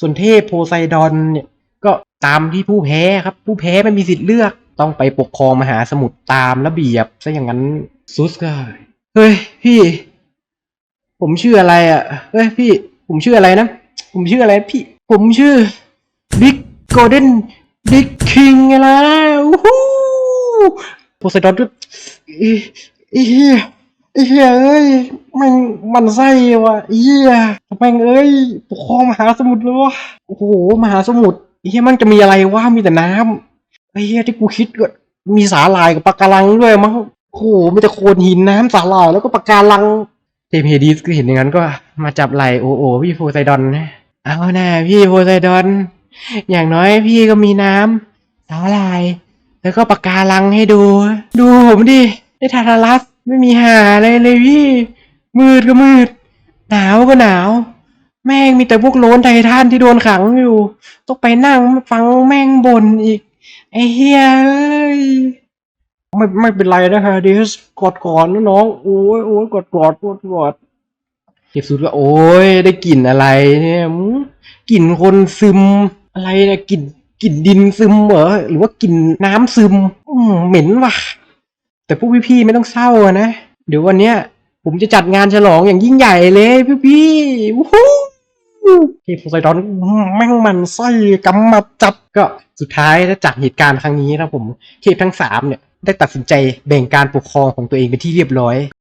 ส่วนเทพโพไซดอนเนี่ยก็ตามที่ผู้แพ้ครับ ผู้แพ้ไม่มีสิทธิ์เลือก ต้องไปปกครองมหาสมุทรตามระเบียบซะอย่างนั้นซุสก็เฮ้ยพี่ ผมชื่ออะไรอะเฮ้ยพี่ ผมชื่ออะไรนะ ผมชื่ออะไรพี่ ผมชื่อบิ๊กโกลเด้นบิ๊กคิงไงล่ะอู้หูโพไซดอนก็อีอีเหี้ยอีเหี้ยเอ้ยแมันมันไส้ว่ะเหี้ยแม่งเอ้ยปกครองมหาสมุทรเลยวะโอ้โหมหาสมุทรเหี้ยมันจะมีอะไรวะมีแต่น้ำเหี้ยที่กูคิดก็มีสาหร่ายกับปะการังด้วยมั้งโอ้โหมีแต่โคลนหินน้ำสาหร่ายแล้วก็ปะการังเทพเฮดิสก็เห็นอย่างนั้นก็มาจับไหลโอโอพี่โพไซดอนนะเอาหน่าพี่โพไซดอน อย่างน้อยพี่ก็มีน้ำสาหร่าย แล้วก็ปากการังให้ดู ดูผมดิไอ้ทาราลัสไม่มีหาอะไรเลยพี่ มืดก็มืด หนาวก็หนาว แม่งมีแต่พวกโลนไททันที่โดนขังอยู่ ต้องไปนั่งฟังแม่งบ่นอีก ไอ้เฮียเอ้ยไม่ไม่เป็นไรนะฮะดิสกอดก่อนนะน้องโอ้ยโอ้ยกอดกอดกอดกอดเก็บสุดก็โอ้ยได้กลิ่นอะไรเนี่ยกลิ่นคนซึมอะไรนี่ยกลิ่นกลิ่นดินซึมเหรอหรือว่ากลิ่นน้ำซึมอืเหม็นว่ะ แต่พวกพี่ๆไม่ต้องเศร้านะ เดี๋ยววันเนี้ย ผมจะจัดงานฉลองอย่างยิ่งใหญ่เลยพี่ๆวู้ฮู้พี่โพไซดอนแม่งมันไส้กำมัดจับก็สุดท้ายถ้าจากเหตุการณ์ครั้งนี้นะผมเทพทั้งสามเนี่ยได้ตัดสินใจแบ่งการปกครองของตัวเองเป็นที่เรียบร้อย